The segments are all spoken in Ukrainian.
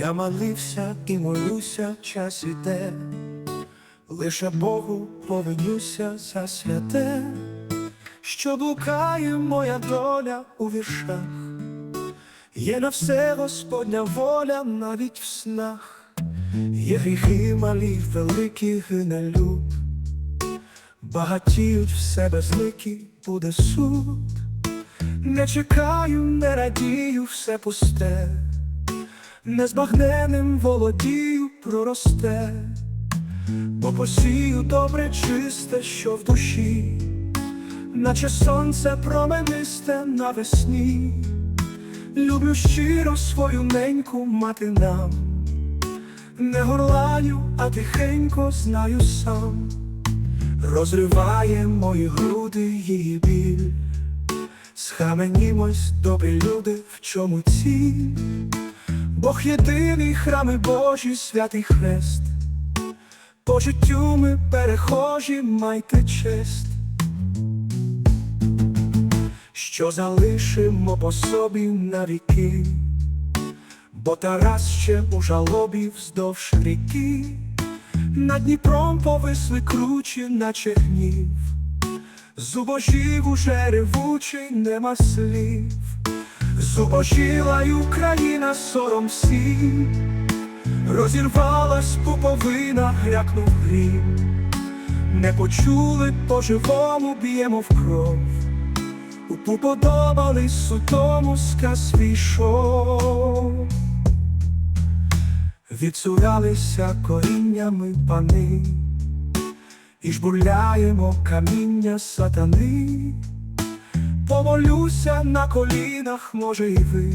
Я молився і молюся, час іде, лише Богу повинюся за святе, що блукає моя доля у віршах, є на все Господня воля навіть в снах, є гріхи малі, великі гине люд, багатіють в себе злики, буде суд. Не чекаю, не радію, все пусте, незбагненним володію проросте, бо посію добре чисте, що в душі, наче сонце променисте навесні. Люблю щиро свою неньку мати нам, не горланю, а тихенько знаю сам, розриває мої груди її біль. Схаменімось, добрі люди, в чому ціль? Бог єдиний, храми Божі, святий хрест, по життю ми перехожі, майте честь, що залишимо по собі на віки, бо Тарас ще у жалобі вздовж ріки, над Дніпром повисли кручі, наче гнів. Зубожів уже ревучий нема слів, Зубожіла й Україна сором всім, розірвалась пуповина, грякнув грім, не почули по-живому б'ємо в кров, уподобались сутому сказ війшов, відсуралися коріннями пани. І жбурляємо каміння сатани, помолюся на колінах, може, і ви,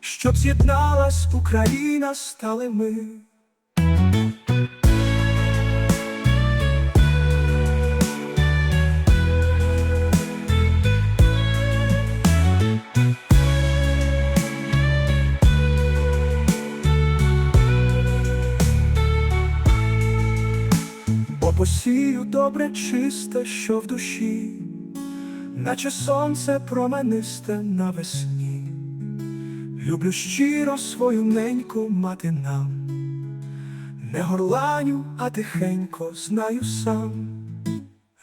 щоб з'єдналась Україна, стали ми. Бо посію добре чисте, що в душі, наче сонце променисте навесні. Люблю щиро свою неньку мати нам, не горланю, а тихенько знаю сам,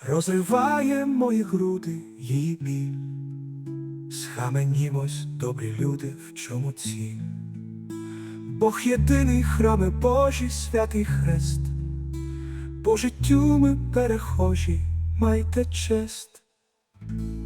розриває мої груди її біль. Схаменімось, добрі люди, в чому ціль. Бог єдиний храми Божі, святий хрест. По життю ми перехожі, майте честь. Thank you